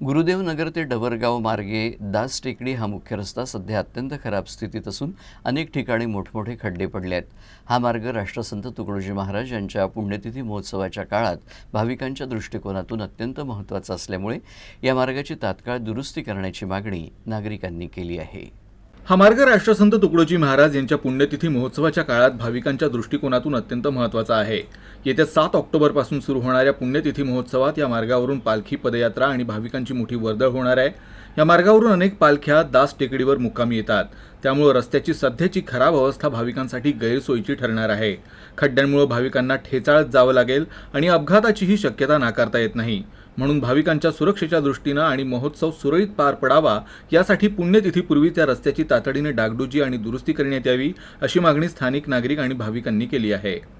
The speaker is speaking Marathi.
गुरुदेवनगर ते डबरगाव मार्गे दास टेकडी हा मुख्य रस्ता सध्या अत्यंत खराब स्थितीत असून अनेक ठिकाणी मोठमोठे खड्डे पडले आहेत. हा मार्ग राष्ट्रसंत तुकडोजी महाराज यांच्या पुण्यतिथी महोत्सवाच्या काळात भाविकांच्या दृष्टिकोनातून अत्यंत महत्त्वाचा असल्यामुळे या मार्गाची तात्काळ दुरुस्ती करण्याची मागणी नागरिकांनी केली आहे. हा मार्ग राष्ट्रसंत तुकडोजी महाराज यांच्या पुण्यतिथी महोत्सवाच्या काळात भाविकांच्या दृष्टिकोनातून अत्यंत महत्त्वाचा आहे. येत्या सात ऑक्टोबरपासून सुरू होणाऱ्या पुण्यतिथी महोत्सवात या मार्गावरून पालखी पदयात्रा आणि भाविकांची मोठी वर्दळ होणार आहे. या मार्गावरून अनेक पालख्या दास टेकडीवर मुक्कामी येतात. त्यामुळे रस्त्याची सध्याची खराब अवस्था भाविकांसाठी गैरसोयीची ठरणार आहे. खड्ड्यांमुळे भाविकांना ठेचाळत जावं लागेल आणि अपघाताचीही शक्यता नाकारता येत नाही. म्हणून भाविकांच्या सुरक्षेच्या दृष्टीनं आणि महोत्सव सुरळीत पार पडावा यासाठी पुण्यतिथीपूर्वी त्या रस्त्याची तातडीने डागडुजी आणि दुरुस्ती करण्यात यावी अशी मागणी स्थानिक नागरिक आणि भाविकांनी केली आहे.